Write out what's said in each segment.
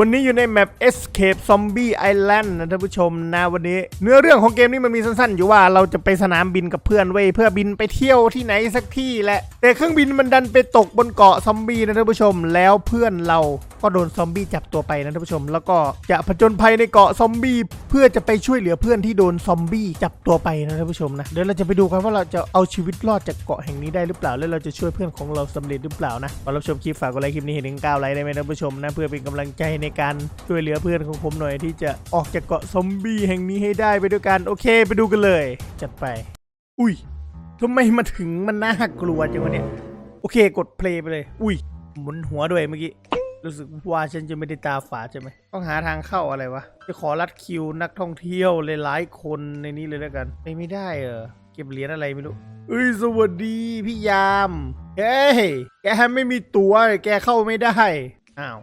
วันนี้อยู่ในแมป Escape Zombie Island นะท่านผู้ชมนะวันนี้ เนื้อเรื่องของเกมนี้มันมีสั้นๆ อยู่ว่าเราจะไปสนามบินกับเพื่อนเว้ยเพื่อบินไปเที่ยวที่ไหนสักที่แหละแต่เครื่องบินมันดันไปตกบนเกาะซอมบี้นะท่านผู้ชม แล้วเพื่อนเราก็โดนซอมบี้จับตัวไปนะท่านผู้ชม แล้วก็จะผจญภัยในเกาะซอมบี้เพื่อจะไปช่วยเหลือเพื่อนที่โดนซอมบี้จับตัวไปนะท่านผู้ชมนะเดี๋ยวเราจะไปดูกันว่าเราจะเอาชีวิตรอดจากเกาะแห่งนี้ได้หรือเปล่า แล้วเราจะช่วยเพื่อนของเราสำเร็จหรือเปล่านะก่อนรับชมคลิปฝากกดไลค์คลิปนี้ให้ถึง9ไลค์ได้ไหมท่านผู้ชมนะเพื่อเป็นกำลังใจในการช่วยเหลือเพื่อนของผมหน่อยที่จะออกจากเกาะซอมบี้แห่งนี้ให้ได้ไปด้วยกันโอเคไปดูกันเลย จัดไป อุ้ยทำไมมาถึงมันน่ากลัวจังวะเนี่ยโอเคกดเพลย์ไปเลย อุ้ยหมุนหัวด้วยเมื่อกี้รู้สึกว่าฉันจะไม่ได้ตาฝาดใช่ไหมต้องหาทางเข้าอะไรวะ จะขอรัดคิวนักท่องเที่ยวหลายๆคนในนี้เลยแล้วกันไม่ไม่ได้เออเก็บเหรียญอะไรไม่รู้เอ้ยสวัสดีพี่ยามเฮ้ยแกไม่มีตั๋วแกเข้าไม่ได้อ้าว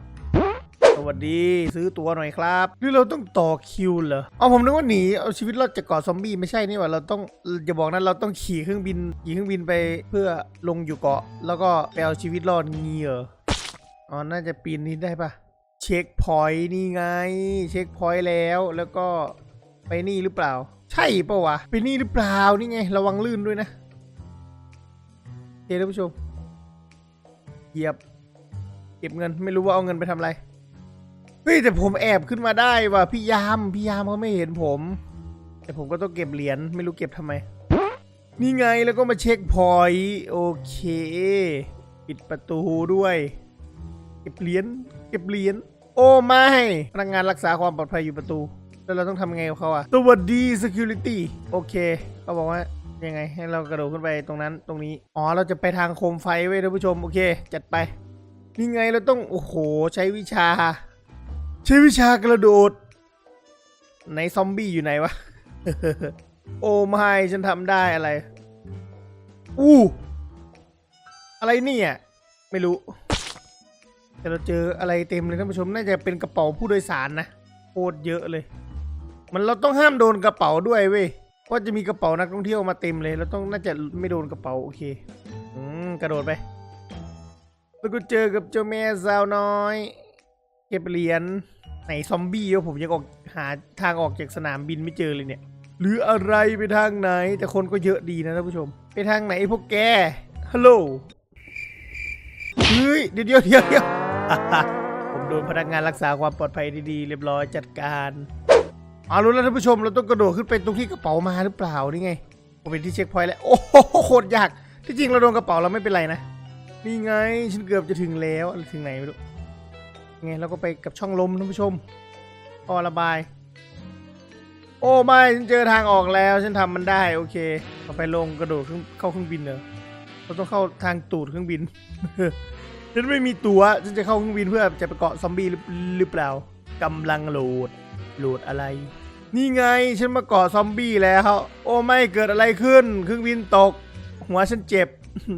วัสดีซื้อตัวหน่อยครับหรือเราต้องต่อคิวเหรอเอาผมนึกว่าหนีเอาชีวิตรอดจากเกาะซอมบี้ไม่ใช่นี่หว่าเราต้องอย่าบอกนะเราต้องขี่เครื่องบินขี่เครื่องบินไปเพื่อลงอยู่เกาะ แล้วก็ไปเอาชีวิตรอดงี้เหรออ๋อน่าจะปีนนี้ได้ปะเช็คพอยต์นี่ไง เช็คพอยต์แล้วแล้วก็ไปนี่หรือเปล่า ใช่ปะวะไปนี่หรือเปล่านี่ไง ระวังลื่นด้วยนะโอเคท่านผู้ชมเหยียบ เก็บเงินไม่รู้ว่าเอาเงินไปทำอะไร เฮ้ยแต่ผมแอบขึ้นมาได้ว่ะพี่ยามพี่ยามเขาไม่เห็นผม แต่ผมก็ต้องเก็บเหรียญไม่รู้เก็บทำไม นี่ไงแล้วก็มาเช็คพอยต์โอเค ปิดประตูด้วย เก็บเหรียญเก็บเหรียญโอ้ไม่พนักงานรักษาความปลอดภัยอยู่ประตู แล้วเราต้องทำไงกับเขาอะสวัสดี security โอเคเขาบอกว่ายังไงให้เรากระโดดขึ้นไปตรงนั้นตรงนี้ อ๋อเราจะไปทางโคมไฟเว้ยท่านผู้ชมโอเค จัดไป นี่ไงเราต้องโอ้โหใช้วิชา ใช้วิชากระโดดไหนซอมบี้อยู่ไหนวะ โอ้ไม่ฉันทำได้อะไร อู้ อะไรเนี่ย ไม่รู้ แต่เราเจออะไรเต็มเลยท่านผู้ชม น่าจะเป็นกระเป๋าผู้โดยสารนะโคตรเยอะเลย มันเราต้องห้ามโดนกระเป๋าด้วยเว้ยเพราะจะมีกระเป๋านักท่องเที่ยวมาเต็มเลย เราต้องน่าจะไม่โดนกระเป๋าโอเค อืมกระโดดไป แล้วก็เจอกับเจ้าแม่สาวน้อย เก็บเหรียญ ไหนซอมบี้วะผมยังออกหาทางออกจากสนามบินไม่เจอเลยเนี่ย หรืออะไรไปทางไหน แต่คนก็เยอะดีนะท่านผู้ชม ไปทางไหนพวกแกฮัลโหลเฮ้ยเดี๋ยวเดี๋ยวเดี๋ยวผมโดนพนักงานรักษาความปลอดภัยดีๆเรียบร้อยจัดการเอารู้แล้วท่านผู้ชมเราต้องกระโดดขึ้นไปตรงที่กระเป๋ามาหรือเปล่านี่ไงผมเป็นที่เช็คพอยต์แล้ว โอ้โหโคตรยากที่จริงเราโดนกระเป๋าเราไม่เป็นไรนะนี่ไงฉันเกือบจะถึงแล้วถึงไหนไม่รู้ ไงเราก็ไปกับช่องลมท่านผู้ชมพอระบาย โอ้ไม่ฉันเจอทางออกแล้ว ฉันทำมันได้โอเคเอาไปลงกระโดดเข้าเครื่องบินเหรอเราต้องเข้าทางตูดเครื่องบินฉันไม่มีตั๋วฉันจะเข้าเครื่องบินเพื่อจะไปเกาะซอมบี้หรือเปล่ากำลังโหลดโหลดอะไร นี่ไงฉันมาเกาะซอมบี้แล้ว โอ้ไม่เกิดอะไรขึ้น เครื่องบินตก หัวฉันเจ็บ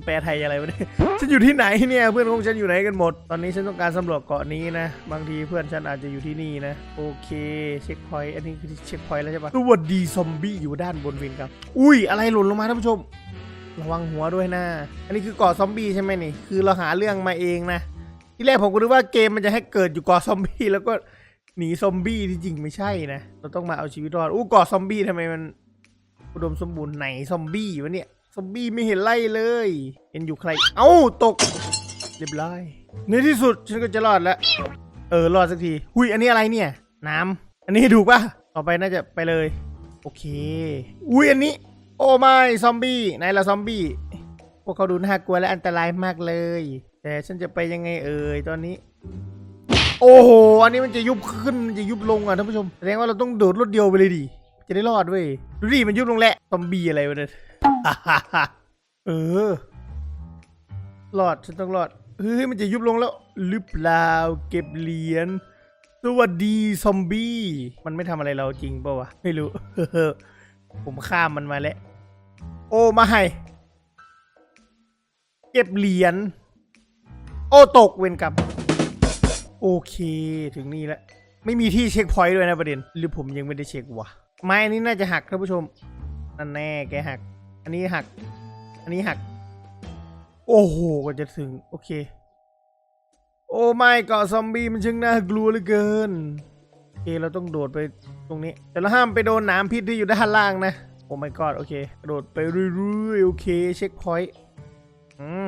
แปลไทยอะไรวะเนี่ยฉันอยู่ที่ไหนเนี่ย เพื่อนของฉันอยู่ไหนกันหมด ตอนนี้ฉันต้องการสำรวจเกาะนี้นะ บางทีเพื่อนฉันอาจจะอยู่ที่นี่นะ โอเค เช็คพอยต์ อันนี้คือเช็คพอยต์แล้วใช่ปะสวัสดีซอมบี้อยู่ด้านบนวินครับ อุ้ย อะไรหล่นลงมาท่านผู้ชม ระวังหัวด้วยนะ อันนี้คือเกาะซอมบี้ใช่ไหมนี่ คือเราหาเรื่องมาเองนะ ที่แรกผมก็นึกว่าเกมมันจะให้เกิดอยู่เกาะซอมบี้แล้วก็หนีซอมบี้ที่จริงไม่ใช่นะ เราต้องมาเอาชีวิตรอด อู้เกาะซอมบี้ทำไมมันอุดมสมบูรณ์ไหนซอมบี้วะเนี่ย ซอมบี้ไม่เห็นไล่เลยเห็นอยู่ใคร เอ้าตก เรียบร้อยในที่สุดฉันก็จะรอดแล้ว เออรอดสักที หุยอันนี้อะไรเนี่ย น้ำอันนี้ถูกปะต่อไปน่าจะไปเลย โอเค อุ้ยอันนี้ โอ้ไม่ซอมบี้ไหนละซอมบี้ พวกเขาดูน่ากลัวและอันตรายมากเลย แต่ฉันจะไปยังไงเอ่ยตอนนี้ โอ้โห อันนี้มันจะยุบขึ้นมันจะยุบลงอะท่านผู้ชม แสดงว่าเราต้องโดดรถเดียวไปเลยดิ จะได้รอดเว้ย ดูดิมันยุบลงแหละ ซอมบี้อะไรวะเนี่ย เออรอดฉันต้องรอด เฮ้ยมันจะยุบลงแล้วหรือเปล่าเก็บเหรียญสวัสดีซอมบี้ มันไม่ทำอะไรเราจริงป่าวะ ไม่รู้ ผมข้ามมันมาแล้ว โอ้มาให้เก็บเหรียญโอ้ตกเวนกรรมโอเคถึงนี่แล้ว ไม่มีที่เช็คพอยต์ด้วยนะประเด็น หรือผมยังไม่ได้เช็ควะไม้อันนี้น่าจะหักท่านผู้ชมนั่นแน่แกหัก อันนี้หัก อันนี้หัก โอ้โหกว่าจะถึง โอเค โอ้ไม่เกาะซอมบี้มันช่างน่ากลัวเหลือเกินโอเคเราต้องโดดไปตรงนี้ แต่เราห้ามไปโดนนามพิษที่อยู่ด้านล่างนะ โอ้ my god โอเคกระโดดไปเรื่อยๆโอเค เช็คพอยต์อืม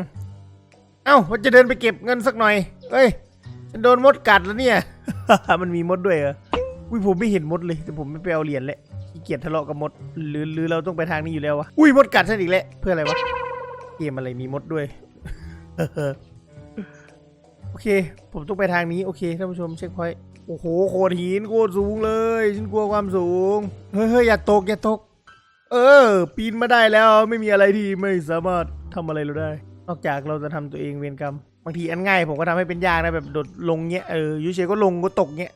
เอ้าว่าจะเดินไปเก็บเงินสักหน่อยเอ้ยฉันโดนมดกัดแล้วเนี่ย มันมีมดด้วยเหรออุ้ยผมไม่เห็นมดเลย แต่ผมไม่ไปเอาเหรียญเลย ขี้เกียจทะเลาะกับมด หรือหรือเราต้องไปทางนี้อยู่แล้ววะ อุ้ยมดกัดฉันอีกแล้ว เพื่ออะไรวะ เกมอะไรมีมดด้วย โอเค ผมต้องไปทางนี้โอเคท่านผู้ชมเช็คพอยต์ โอ้โหโคตรหินโคตรสูงเลย ฉันกลัวความสูง เฮ้ยเฮ้ยอย่าตกอย่าตก เออ ปีนมาได้แล้วไม่มีอะไรที่ไม่สามารถทำอะไรเราได้ นอกจากเราจะทำตัวเองเวรกรรม บางทีอันง่ายผมก็ทำให้เป็นยากนะแบบโดดลงเงี้ย เออยูเฉยก็ลงก็ตกเงี้ย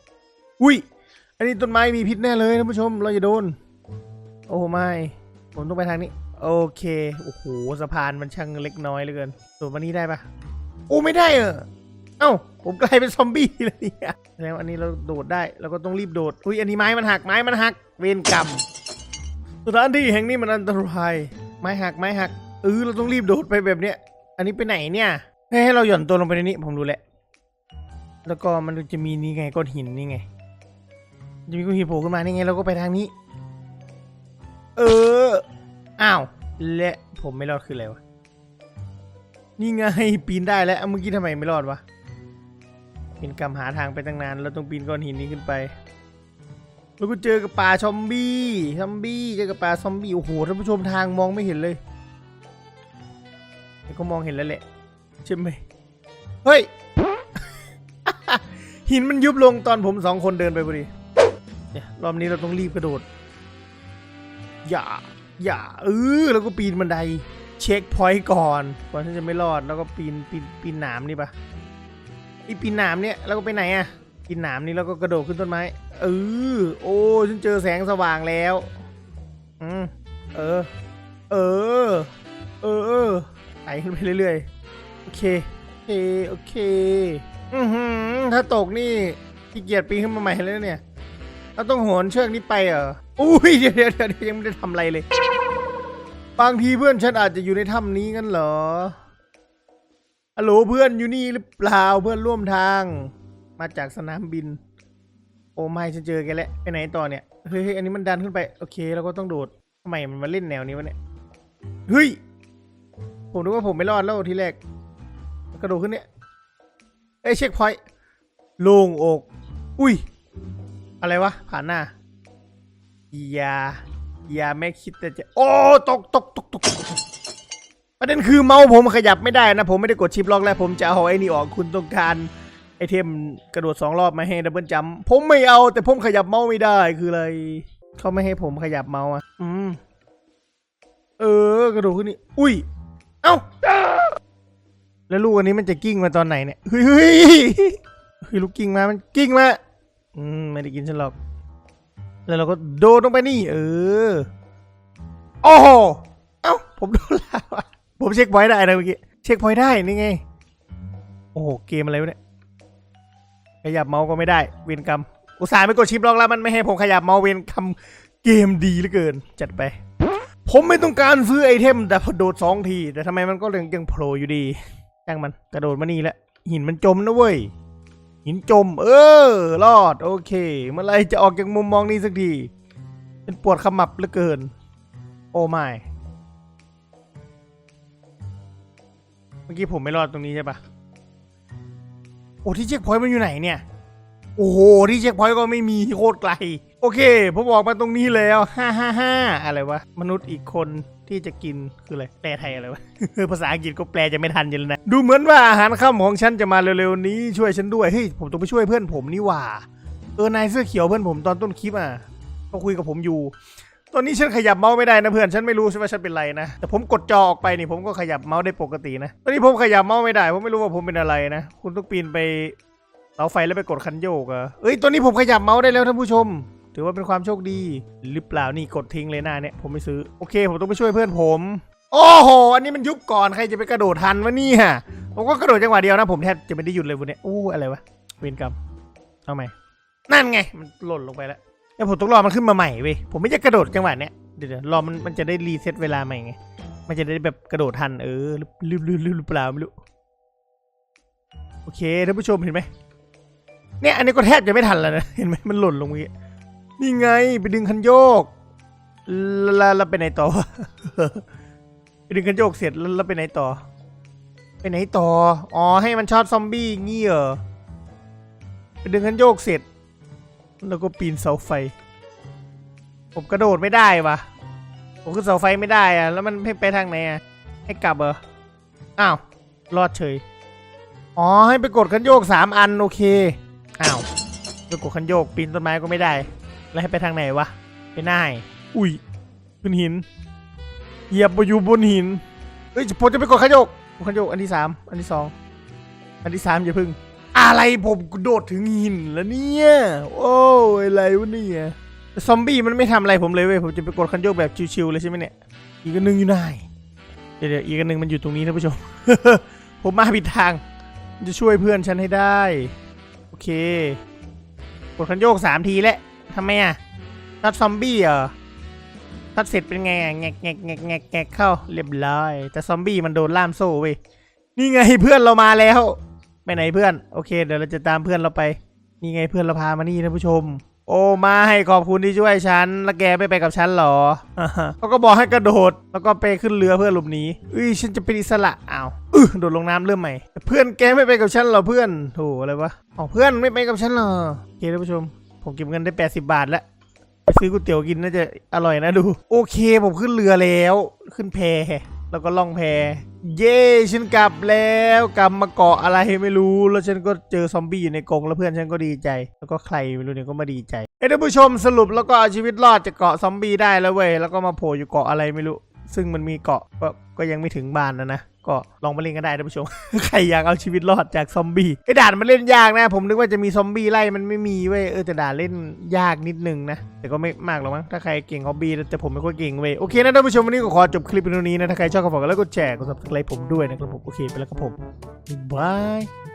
อุ้ย นนี้ต้นไม้มีพิษแน่เลยท่านผู้ชม เราจะโดน โอ้ไม่ ผมต้องไปทางนี้ โอเค โอ้โห สะพานมันช่างเล็กน้อยเหลือเกินโดดมานี้ได้ปะโอ้ไม่ได้เออเอ้า ผมกลายเป็นซอมบี้เลยเนี่ยแสดงว่าอันนี้เราโดดได้ เราก็ต้องรีบโดด อุ้ย อันนี้ไม้มันหัก ไม้มันหัก เวรกรรม สถานที่แห่งนี้มันอันตราย ไม้หัก ไม้หัก เออ เราต้องรีบโดดไปแบบเนี้ย อันนี้ไปไหนเนี่ย ให้เราหย่อนตัวลงไปในนี้ ผมรู้แล้วแล้วก็มันจะมีนี่ไงก้อนหินนี่ไง จะมีก้อนหินโผล่ขึ้นมานี่ไงเราก็ไปทางนี้ เออ อ้าว และผมไม่รอดคืออะไรวะ นี่ไงปีนได้แล้วเอาเมื่อกี้ทำไมไม่รอดวะเป็นกรรมหาทางไปตั้งนานเราต้องปีนก้อนหินนี้ขึ้นไป แล้วก็เจอกับป่าซอมบี้ซอมบี้เจอกับป่าซอมบี้โอ้โหท่านผู้ชมทางมองไม่เห็นเลยแต่ก็มองเห็นแล้วแหละใช่ไหมเฮ้ยหินมันยุบลงตอนผมสองคนเดินไปพอดี เนี่ยรอบนี้เราต้องรีบกระโดด อย่า อย่าเออแล้วก็ปีนบันได เช็คพอยต์ก่อนก่อนที่จะไม่รอดแล้วก็ปีนปีนปีนหนามนี่ปะไอปีนหนามเนี่ยแล้วก็ไปไหนอะปีนหนามนี่แล้วก็กระโดดขึ้นต้นไม้เออโอ้ฉันเจอแสงสว่างแล้วอืมเออ เออ เออไต่ขึ้นไปเรื่อยๆโอเคโอเคโอเค อือหือถ้าตกนี่ขี้เกียจปีนขึ้นมาใหม่แล้วเนี่ย เราต้องโหนเชือกนี้ไปเหรอ อุ้ยเดี๋ยวเดี๋ยวเดี๋ยวยังไม่ได้ทำอะไรเลย บางทีเพื่อนฉันอาจจะอยู่ในถ้ำนี้งั้นเหรอฮัลโหลเพื่อนอยู่นี่หรือเปล่าเพื่อนร่วมทาง มาจากสนามบิน โอ้ไม่ฉันเจอแกแล้วไปไหนต่อเนี่ยเฮ้ยอันนี้มันดันขึ้นไปโอเคเราก็ต้องโดดทำไมมันมาเล่นแนวนี้วะเนี่ยเฮ้ยผมนึกว่าผมไม่รอดแล้วทีแรกกระโดดขึ้นเนี่ยเอ้เช็คพอยต์โล่งอก อุ้ย อะไรวะ ผ่านหน้า ยา ยาไม่คิดแต่จะ โอ้ ตกตกตกตกประเด็นคือเมาส์ผมขยับไม่ได้นะ ผมไม่ได้กดชิปล็อกแล้ว ผมจะเอาไอ้นี่ออกคุณต้องการไอเทมกระโดดสองรอบมาให้ดับเบิลจัมผมไม่เอา แต่ผมขยับเมาส์ไม่ได้คืออะไรเขาไม่ให้ผมขยับเมาส์อะ อืม เออ กระโดดขึ้นนี่ อุ้ย เอ้า แล้วลูกอันนี้มันจะกิ้งมาตอนไหนเนี่ย เฮ้ยเฮ้ยเฮ้ยลูกกิ้งมา มันกิ้งมา อืมไม่ได้กินฉันหรอก แล้วเราก็โดดลงไปนี่ เออ โอ้โห เอ้า ผมโดนแล้วอะผมเช็คพอยต์ได้นะเมื่อกี้ เช็คพอยต์ได้ นี่ไง โอ้โห เกมอะไรวะเนี่ย ขยับเมาส์ก็ไม่ได้ เวรกรรม อุตส่าห์ไม่กดชิปล็อกแล้วมันไม่ให้ผมขยับเมาส์เวรกรรม เกมดีเหลือเกิน จัดไป ผมไม่ต้องการซื้อไอเทม แต่พอโดดสองที แต่ทำไมมันก็ยังยังโผล่อยู่ดีช่างมัน กระโดดมานี่แหละ หินมันจมนะเว้ย หินจม เออ รอด โอเค เมื่อไรจะออกจากมุมมองนี้สักที เป็นปวดขมับเหลือเกิน โอ้ไม่เมื่อกี้ผมไม่รอดตรงนี้ใช่ปะโอ้ที่เช็คพอยต์มันอยู่ไหนเนี่ย โอ้โห ที่เช็คพอยต์ก็ไม่มีโคตรไกล โอเค ผมออกมาตรงนี้แล้ว ฮ่าฮ่าฮ่าอะไรวะ มนุษย์อีกคน ที่จะกินคืออะไรแปลไทยอะไรวะภาษาอังกฤษก็แปลจะไม่ทันอยู่แล้วนะ ดูเหมือนว่าอาหารค่ำของฉันจะมาเร็วๆนี้ช่วยฉันด้วยเฮ้ยผมต้องไปช่วยเพื่อนผมนี่หว่าเออนายเสื้อเขียวเพื่อนผมตอนต้นคลิปอะก็คุยกับผมอยู่ ตอนนี้ฉันขยับเมาส์ไม่ได้นะเพื่อนฉันไม่รู้ใช่ว่าฉันเป็นไรนะแต่ผมกดจอออกไปนี่ผมก็ขยับเมาส์ได้ปกตินะตอนนี้ผมขยับเมาส์ไม่ได้ผมไม่รู้ว่าผมเป็นอะไรนะคุณต้องปีนไปเสาไฟแล้วไปกดคันโยกเหรอะเอ้ยตอนนี้ผมขยับเมาส์ได้แล้วท่านผู้ชม ถือว่าเป็นความโชคดีหรือเปล่านี่กดทิ้งเลยหน้าเนี่ยผมไม่ซื้อโอเค ผมต้องไปช่วยเพื่อนผม โอ้โห อันนี้มันยุบก่อนใครจะไปกระโดดทันวะเนี่ยผมก็กระโดดจังหวะเดียวนะผมแทบจะไม่ได้หยุดเลยวันนี้อู้อะไรวะเวรกรรมเอาใหมนั่นไงมันหล่นลงไปแล้วแล้ผมต้องรอมันขึ้นมาใหม่เว้ยผมไม่จะกระโดดจังหวะเนี้ยเดี๋ยวรอมันมันจะได้รีเซ็ตเวลาใหม่ไงมันจะได้แบบกระโดดทันเออหรือหรือหรือหรือเปล่าไม่รู้โอเคท่านผู้ชมเห็นไหมเนี่ยอันนี้ก็แทบจะไม่ทันแล้วนะเห็นไหมมันหล่นลงเมื่อกี้ นี่ไงไปดึงคันโยก แล้วแล้วไปไหนต่อ ไปดึงคันโยกเสร็จแล้วแล้วไปไหนต่อ ไปไหนต่อ อ๋อให้มันช็อตซอมบี้งี้เหรอ ไปดึงคันโยกเสร็จ แล้วก็ปีนเสาไฟ ผมกระโดดไม่ได้วะผมขึ้นเสาไฟไม่ได้อะแล้วมันไปทางไหนอะให้กลับเหรอ อ้าว รอดเฉย อ๋อให้ไปกดคันโยกสามอันโอเค อ้าวไปกดคันโยกปีนต้นไม้ก็ไม่ได้ แล้วให้ไปทางไหนวะ ไปหน้าอุ้ยขึ้นหิน เหยียบไปอยู่บนหิน เฮ้ยผมจะไปกดคันโยกกดคันโยกอันที่สามอันที่สองอันที่สามอย่าพึ่ง อะไรผมโดดถึงหินแล้วเนี่ย โอ้ยอะไรวะเนี่ยแต่ซอมบี้มันไม่ทำอะไรผมเลยเว้ยผมจะไปกดคันโยกแบบชิวๆเลยใช่ไหมเนี่ย อีกอันหนึ่งอยู่ไหนเดี๋ยวเดี๋ยวอีกอันหนึ่งมันอยู่ตรงนี้ท่านผู้ชม ผมมาผิดทางมันจะช่วยเพื่อนฉันให้ได้ โอเค กดคันโยกสามทีแล้ว ทำไมอะตัดซอมบี้เหรอตัดเสร็จเป็นไงอะแงกแงกแงกแงกแงกเข้าเรียบร้อย แต่ซอมบี้มันโดนล่ามโซ่เว้ยนี่ไงเพื่อนเรามาแล้วไปไหนเพื่อนโอเค เดี๋ยวเราจะตามเพื่อนเราไป นี่ไงเพื่อนเราพามานี่ท่านผู้ชม โอ้มาให้ขอบคุณที่ช่วยฉันแล้วแกไม่ไปกับฉันหรอเขาก็บอกให้กระโดดแล้วก็ไปขึ้นเรือเพื่อหลบหนีเอ้ยฉันจะเป็นอิสระอ้าวอือโดดลงน้ำเริ่มใหม่ เพื่อนแกไม่ไปกับฉันหรอเพื่อนโถอะไรวะอ๋อเพื่อนไม่ไปกับฉันหรอโอเคท่านผู้ชม ผมเก็บเงินได้ 80 บาทแล้วไปซื้อก๋วยเตี๋ยวกินน่าจะอร่อยนะดู โอเคผมขึ้นเรือแล้ว ขึ้นแพแล้วก็ล่องแพ เย้ฉันกลับแล้วกลับมาเกาะอะไรไม่รู้ แล้วฉันก็เจอซอมบี้อยู่ในกรงแล้วเพื่อนฉันก็ดีใจ แล้วก็ใครไม่รู้เนี่ยก็มาดีใจเอ้ท่านผู้ชมสรุปแล้วก็เอาชีวิตรอดจากเกาะซอมบี้ได้แล้วเว้ยแล้วก็มาโผล่อยู่เกาะอะไรไม่รู้ ซึ่งมันมีเกาะก็ก็ยังไม่ถึงบ้านนะนะ ก็ลองมาเล่นกันได้ท่านผู้ชม ใครอยากเอาชีวิตรอดจากซอมบี้ไอ้ด่านมันเล่นยากนะ ผมนึกว่าจะมีซอมบี้ไล่มันไม่มีเว้ยเออแต่ด่านเล่นยากนิดนึงนะ แต่ก็ไม่มากหรอกมั้งถ้าใครเก่งฮอบบี้แต่ผมไม่ค่อยเก่งเว้ยโอเคนะท่านผู้ชมวันนี้ก็ขอจบคลิปเพียงนี้นะถ้าใครชอบก็ฝากกดไลค์กดแชร์กด subscribe ผมด้วยนะครับผมโอเคไปแล้วครับผมบาย